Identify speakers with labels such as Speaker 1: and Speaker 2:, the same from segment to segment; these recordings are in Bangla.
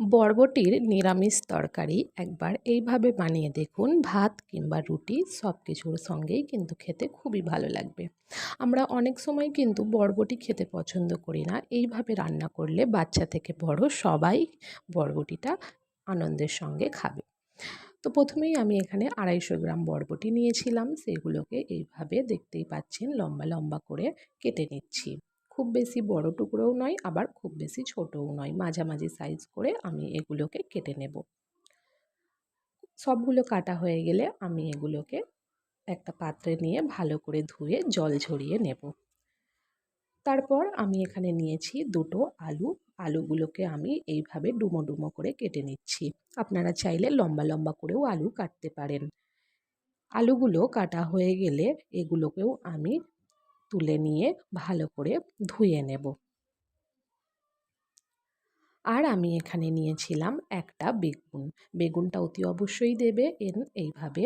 Speaker 1: বরবটির নিরামিষ তরকারি একবার এইভাবে বানিয়ে দেখুন। ভাত কিংবা রুটি সব কিছুর সঙ্গেই কিন্তু খেতে খুবই ভালো লাগবে। আমরা অনেক সময় কিন্তু বরবটি খেতে পছন্দ করি না। এইভাবে রান্না করলে বাচ্চা থেকে বড় সবাই বরবটিটা আনন্দের সঙ্গে খাবে। তো প্রথমেই আমি এখানে আড়াইশো গ্রাম বরবটি নিয়েছিলাম। সেগুলোকে এইভাবে দেখতেই পাচ্ছেন লম্বা লম্বা করে কেটে নিচ্ছি। খুব বেশি বড় টুকরোও নয়, আবার খুব বেশি ছোটও নয়। মাঝামাঝি সাইজ করে আমি এগুলোকে কেটে নেব। সবগুলো কাটা হয়ে গেলে আমি এগুলোকে একটা পাত্রে নিয়ে ভালো করে ধুয়ে জল ঝরিয়ে নেব। তারপর আমি এখানে নিয়েছি দুটো আলু। আলুগুলোকে আমি এইভাবে ডুমো ডুমো করে কেটে নিচ্ছি। আপনারা চাইলে লম্বা লম্বা করেও আলু কাটতে পারেন। আলুগুলো কাটা হয়ে গেলে এগুলোকেও আমি তুলে নিয়ে ভালো করে ধুয়ে নেব। আর আমি এখানে নিয়েছিলাম একটা বেগুন। বেগুনটা অতি অবশ্যই দেবে। এন, এইভাবে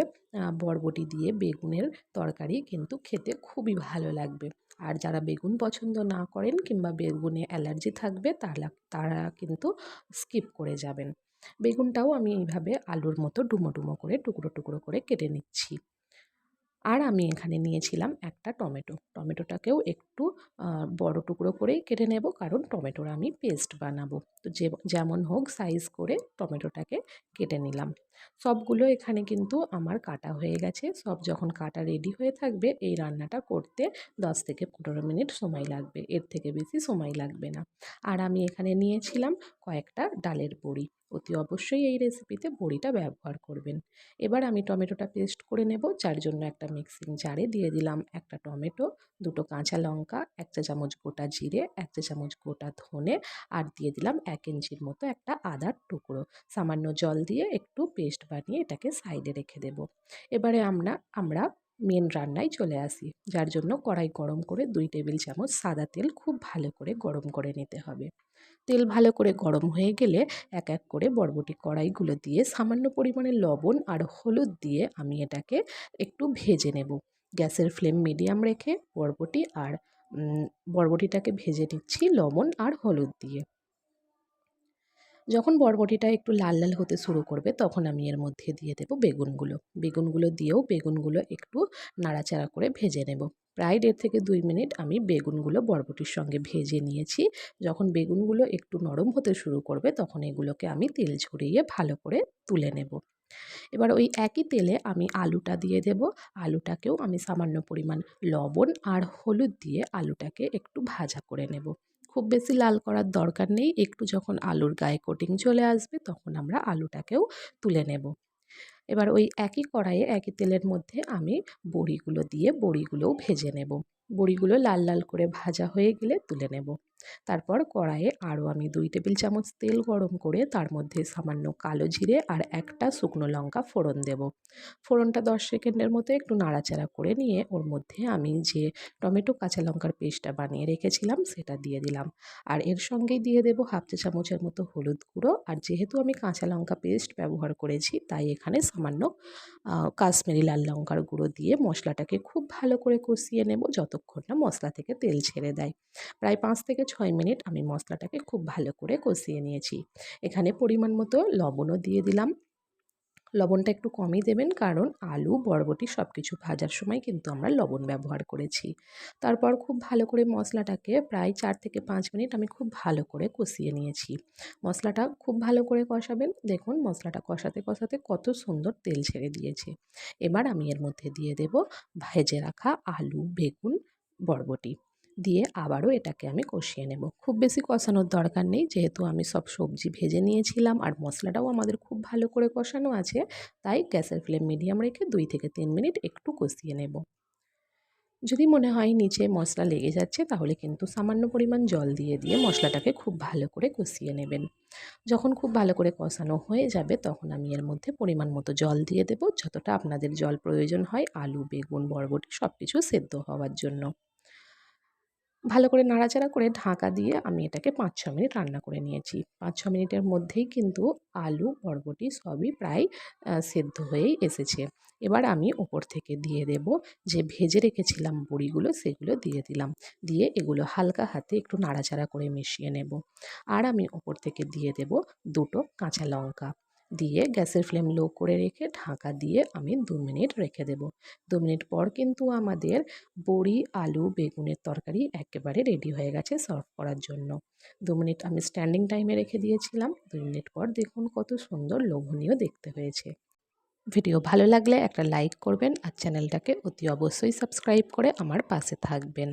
Speaker 1: বরবটি দিয়ে বেগুনের তরকারি কিন্তু খেতে খুবই ভালো লাগবে। আর যারা বেগুন পছন্দ না করেন কিংবা বেগুনে অ্যালার্জি থাকবে তারা তারা কিন্তু স্কিপ করে যাবেন। বেগুনটাও আমি এইভাবে আলুর মতো ডুমো ডুমো করে, টুকরো টুকরো করে কেটে নিচ্ছি। আর আমি এখানে নিয়েছিলাম একটা টমেটো। টমেটোটাকেও একটু বড় টুকরো করেই কেটে নেব, কারণ টমেটোর আমি পেস্ট বানাবো। তো যে, যেমন হোক সাইজ করে টমেটোটাকে কেটে নিলাম। সবগুলো এখানে কিন্তু আমার কাটা হয়ে গেছে। সব যখন কাটা রেডি হয়ে থাকবে, এই রান্নাটা করতে দশ থেকে পনেরো মিনিট সময় লাগবে। এর থেকে বেশি সময় লাগবে না। আর আমি এখানে নিয়েছিলাম কয়েকটা ডালের বড়ি। অতি অবশ্যই এই রেসিপিতে বড়িটা ব্যবহার করবেন। এবার আমি টমেটোটা পেস্ট করে নেব, যার জন্য একটা মিক্সিং জারে দিয়ে দিলাম একটা টমেটো, দুটো কাঁচা লঙ্কা, এক চা চামচ গোটা জিরে, এক চা চামচ গোটা ধনে, আর দিয়ে দিলাম এক ইঞ্চির মতো একটা আদার টুকরো। সামান্য জল দিয়ে একটু পেস্ট বানিয়ে এটাকে সাইডে রেখে দেব। এবারে আমরা আমরা মেন রান্নায় চলে আসি। যার জন্য কড়াই গরম করে দুই টেবিল চামচ সাদা তেল খুব ভালো করে গরম করে নিতে হবে। তেল ভালো করে গরম হয়ে গেলে এক এক করে বরবটি কড়াইগুলো দিয়ে সামান্য পরিমাণে লবণ আর হলুদ দিয়ে আমি এটাকে একটু ভেজে নেব। গ্যাসের ফ্লেম মিডিয়াম রেখে বরবটি আর বরবটিটাকে ভেজে নিচ্ছি লবণ আর হলুদ দিয়ে। যখন বরবটিটা একটু লাল লাল হতে শুরু করবে, তখন আমি এর মধ্যে দিয়ে দেবো বেগুনগুলো। বেগুনগুলো দিয়েও বেগুনগুলো একটু নাড়াচাড়া করে ভেজে নেব। প্রায় দেড় থেকে দুই মিনিট আমি বেগুনগুলো বরবটির সঙ্গে ভেজে নিয়েছি। যখন বেগুনগুলো একটু নরম হতে শুরু করবে, তখন এগুলোকে আমি তেল ছড়িয়ে ভালো করে তুলে নেব। এবার ওই একই তেলে আমি আলুটা দিয়ে দেব। আলুটাকেও আমি সামান্য পরিমাণ লবণ আর হলুদ দিয়ে আলুটাকে একটু ভাজা করে নেব। খুব বেশি লাল করার দরকার নেই। একটু যখন আলুর গায়ে কোটিং চলে আসবে, তখন আমরা আলুটাকেও তুলে নেব। এবার ওই একই কড়াইয়ে, একই তেলের মধ্যে আমি বড়িগুলো দিয়ে বড়িগুলোও ভেজে নেব। বড়িগুলো লাল লাল করে ভাজা হয়ে গেলে তুলে নেব। তারপর কড়াইয়ে আরও আমি দুই টেবিল চামচ তেল গরম করে তার মধ্যে সামান্য কালো জিরে আর একটা শুকনো লঙ্কা ফোড়ন দেব। ফোড়নটা দশ সেকেন্ডের মতো একটু নাড়াচাড়া করে নিয়ে ওর মধ্যে আমি যে টমেটো কাঁচা লঙ্কার পেস্টটা বানিয়ে রেখেছিলাম সেটা দিয়ে দিলাম। আর এর সঙ্গেই দিয়ে দেব হাফ চা চামচের মতো হলুদ গুঁড়ো। আর যেহেতু আমি কাঁচা লঙ্কা পেস্ট ব্যবহার করেছি তাই এখানে সামান্য কাশ্মীরি লাল লঙ্কার গুঁড়ো দিয়ে মশলাটাকে খুব ভালো করে কষিয়ে নেব যতক্ষণ না মশলা থেকে তেল ছেড়ে দেয়। প্রায় পাঁচ থেকে ছয় মিনিট আমি মশলাটাকে খুব ভালো করে কষিয়ে নিয়েছি। এখানে পরিমাণ মতো লবণও দিয়ে দিলাম। লবণটা একটু কমই দেবেন কারণ আলু, বরবটি সব কিছু ভাজার সময় কিন্তু আমরা লবণ ব্যবহার করেছি। তারপর খুব ভালো করে মশলাটাকে প্রায় চার থেকে পাঁচ মিনিট আমি খুব ভালো করে কষিয়ে নিয়েছি। মশলাটা খুব ভালো করে কষাবেন। দেখুন, মশলাটা কষাতে কষাতে কত সুন্দর তেল ছেড়ে দিয়েছে। এবার আমি এর মধ্যে দিয়ে দেব ভেজে রাখা আলু, বেগুন, বরবটি। দিয়ে আবারও এটাকে আমি কষিয়ে নেব। খুব বেশি কষানোর দরকার নেই, যেহেতু আমি সব সবজি ভেজে নিয়েছিলাম আর মশলাটাও আমাদের খুব ভালো করে কষানো আছে, তাই গ্যাসের ফ্লেম মিডিয়াম রেখে দুই থেকে তিন মিনিট একটু কষিয়ে নেব। যদি মনে হয় নিচে মশলা লেগে যাচ্ছে, তাহলে কিন্তু সামান্য পরিমাণ জল দিয়ে দিয়ে মশলাটাকে খুব ভালো করে কষিয়ে নেবেন। যখন খুব ভালো করে কষানো হয়ে যাবে, তখন আমি এর মধ্যে পরিমাণ মতো জল দিয়ে দেব, যতটা আপনাদের জল প্রয়োজন হয়, আলু, বেগুন, বরবটি সব কিছু সেদ্ধ হওয়ার জন্য। ভালো করে নাড়াচাড়া করে ঢাকা দিয়ে আমি এটাকে পাঁচ, ছ মিনিট রান্না করে নিয়েছি। পাঁচ, ছ মিনিটের মধ্যেই কিন্তু আলু, বরবটি সবই প্রায় সেদ্ধ হয়েই এসেছে। এবার আমি ওপর থেকে দিয়ে দেব যে ভেজে রেখেছিলাম বড়িগুলো সেগুলো দিয়ে দিলাম। দিয়ে এগুলো হালকা হাতে একটু নাড়াচাড়া করে মিশিয়ে নেব। আর আমি ওপর থেকে দিয়ে দেব দুটো কাঁচা লঙ্কা। দিয়ে গ্যাসের ফ্লেম লো করে রেখে ঢাকা দিয়ে আমি দু মিনিট রেখে দেব। দু মিনিট পর কিন্তু আমাদের বড়ি, আলু, বেগুনের তরকারি একেবারে রেডি হয়ে গেছে সার্ভ করার জন্য। দু মিনিট আমি স্ট্যান্ডিং টাইমে রেখে দিয়েছিলাম। দু মিনিট পর দেখুন কত সুন্দর লোভনীয় দেখতে হয়েছে। ভিডিও ভালো লাগলে একটা লাইক করবেন আর চ্যানেলটাকে অতি অবশ্যই সাবস্ক্রাইব করে আমার পাশে থাকবেন।